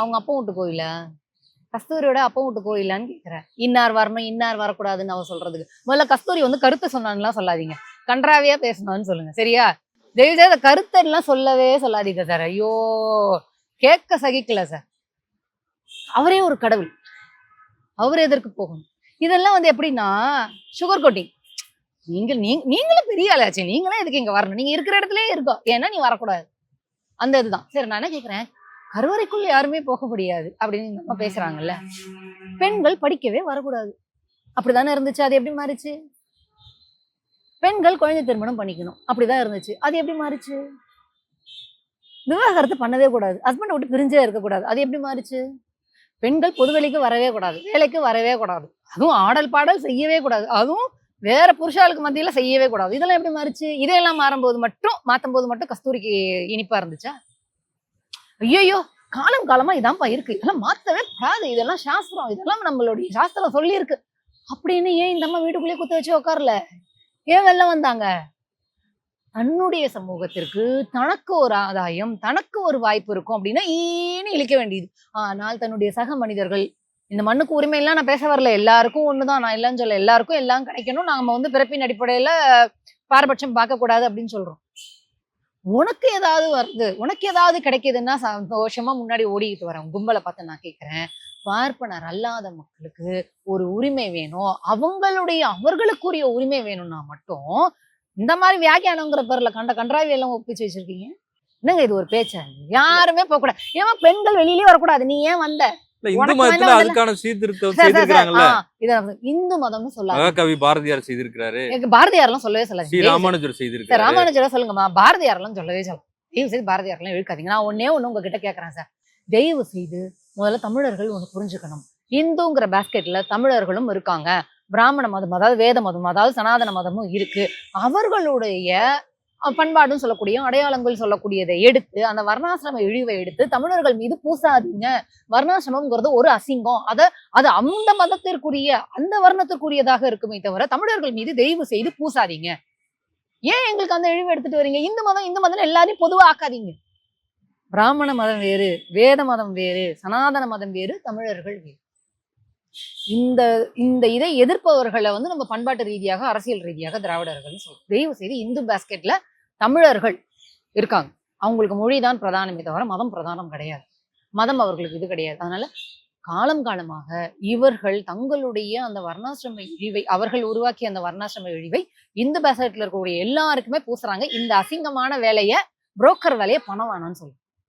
அவங்க அப்பா வீட்டு கோயிலா கஸ்தூரியோட அப்பா வீட்டு கோயிலான்னு கேட்குறேன் இன்னார் வரணும் இன்னார் வரக்கூடாதுன்னு அவ சொல்றதுக்கு. முதல்ல கஸ்தூரி வந்து கருத்தை சொன்னான்லாம் சொல்லாதீங்க. கன்றாவியா பேசணும்னு சொல்லுங்க. சரியா? தெய்வதே செய்து கருத்தெல்லாம் சொல்லவே சொல்லாதீங்க சார் ஐயோ கேட்க சகிக்கல சார் அவரே ஒரு கடவுள். அவர் எதற்கு போகணும்? இதெல்லாம் வந்து எப்படின்னா சுகர் கோட்டிங் நீங்கள் நீங்க நீங்களும் பெரிய ஆளாச்சு. நீங்களும் எதுக்கு இங்க வரணும்? நீங்க இருக்கிற இடத்துலயே இருக்கோம். ஏன்னா நீ வரக்கூடாது. அந்த இதுதான். சரி நான் என்ன கேட்குறேன் கருவறைக்குள்ள யாருமே போக முடியாது அப்படின்னு இந்த அம்மா பேசுறாங்கல்ல. பெண்கள் படிக்கவே வரக்கூடாது. அப்படிதானே இருந்துச்சு? அது எப்படி மாறிச்சு? பெண்கள் குழந்தை திருமணம் பண்ணிக்கணும். அப்படிதான் இருந்துச்சு. அது எப்படி மாறிச்சு? விவாகரத்து பண்ணவே கூடாது. ஹஸ்பண்டை விட்டு பிரிஞ்சே இருக்கக்கூடாது. அது எப்படி மாறிச்சு? பெண்கள் பொதுவெளிக்கு வரவே கூடாது. வேலைக்கு வரவே கூடாது. அதுவும் ஆடல் பாடல் செய்யவே கூடாது. அதுவும் வேற புருஷாளுக்கு மத்தியில செய்யவே கூடாது. இதெல்லாம் எப்படி மாறிச்சு? இதையெல்லாம் மாறும்போது மட்டும் மாத்தும் போது மட்டும் கஸ்தூரிக்கு இனிப்பா இருந்துச்சா? ஐயோ காலம் காலமா இதான்ப்பா இருக்கு. இதெல்லாம் மாத்தவே கூடாது. இதெல்லாம் சாஸ்திரம். இதெல்லாம் நம்மளுடைய சாஸ்திரம் சொல்லியிருக்கு. அப்படின்னு ஏன் இந்த அம்மா வீட்டுக்குள்ளேயே குத்த வச்சு உட்காரல ஏன் வெளில வந்தாங்க? தன்னுடைய சமூகத்திற்கு தனக்கு ஒரு ஆதாயம் தனக்கு ஒரு வாய்ப்பு இருக்கும் அப்படின்னா ஏன்னு இழிக்க வேண்டியது. ஆனால் தன்னுடைய சக மனிதர்கள் இந்த மண்ணுக்கு உரிமை எல்லாம் நான் பேச வரல. எல்லாருக்கும் ஒண்ணுதான். நான் இல்லைன்னு சொல்ல எல்லாருக்கும் எல்லாம் கிடைக்கணும். நாம வந்து பிறப்பின் அடிப்படையில பாரபட்சம் பார்க்கக்கூடாது அப்படின்னு சொல்றோம். உனக்கு ஏதாவது வருது உனக்கு ஏதாவது கிடைக்குதுன்னா சந்தோஷமா முன்னாடி ஓடிக்கிட்டு வரேன். கும்பலை பார்த்து நான் கேட்குறேன். பார்ப்பனர் அல்லாத மக்களுக்கு ஒரு உரிமை வேணும். அவங்களுடைய அவர்களுக்குரிய உரிமை வேணும்னா மட்டும் இந்த மாதிரி வியாக்கியானங்கிற பேர்ல கண்ட கன்றாவி எல்லாம் ஒப்பிச்சு வச்சிருக்கீங்க? என்னங்க இது ஒரு பேச்சா? யாருமே போகக்கூடாது. ஏமா பெண்கள் வெளியிலே வரக்கூடாது. நீ ஏன் வந்த? இந்து மதத்துல அதுக்கான சீர்திருத்தம் இத இந்து மதம்னு சொல்லாது மகாகவி பாரதியார் செய்திருக்கிறாரு. எனக்கு பாரதியார்லாம் சொல்லவே ஸ்ரீ சொல்லாது ராமானுஜர் சார் செய்திருக்காரு ராமானுஜரா சொல்லுங்கம்மா. பாரதியார்லாம் சொல்லவே சொல்ல தயவு செய்து பாரதியார்லாம் இழுக்காதீங்க. நான் ஒன்னே ஒண்ணு உங்ககிட்ட கேட்கறேன் சார். தயவு செய்து முதல்ல தமிழர்கள் ஒண்ணு புரிஞ்சுக்கணும். இந்துங்கிற பாஸ்கெட்ல தமிழர்களும் இருக்காங்க. பிராமண மதம் அதாவது வேத மதம் அதாவது சனாதன மதமும் இருக்கு. அவர்களுடைய பண்பாடும் பண்பாடுன்னு சொல்லக்கூடிய அடையாளங்கள் சொல்லக்கூடியதை எடுத்து அந்த வர்ணாசிரம இழிவை எடுத்து தமிழர்கள் மீது பூசாதீங்க. வர்ணாசிரமம்ங்கிறது ஒரு அசிங்கம். அதை அது அந்த மதத்திற்குரிய அந்த வர்ணத்திற்குரியதாக இருக்குமே தவிர தமிழர்கள் மீது தெய்வு செய்து பூசாதீங்க. ஏன் எங்களுக்கு அந்த இழிவு எடுத்துட்டு வரீங்க? இந்து மதம் இந்து மதம் எல்லாரையும் பொதுவாக ஆக்காதீங்க. பிராமண மதம் வேறு வேத மதம் வேறு சனாதன மதம் வேறு தமிழர்கள் வேறு. இந்த இந்த இதை எதிர்ப்பவர்களை வந்து நம்ம பண்பாட்டு ரீதியாக அரசியல் ரீதியாக திராவிடர்கள் சொல்றோம். தயவு செய்து இந்து பாஸ்கெட்ல தமிழர்கள் இருக்காங்க. அவங்களுக்கு மொழி தான் பிரதானமே தவிர மதம் பிரதானம் கிடையாது. மதம் அவர்களுக்கு இது கிடையாது. அதனால காலம் காலமாக இவர்கள் தங்களுடைய அந்த வர்ணாசிரம இழிவை அவர்கள் உருவாக்கிய அந்த வர்ணாசிரம இழிவை இந்து பேசட்ல இருக்கக்கூடிய எல்லாருக்குமே பூசுறாங்க. இந்த அசிங்கமான வேலையை புரோக்கர் வேலையை பணம் வேணாம்னு சொல்லி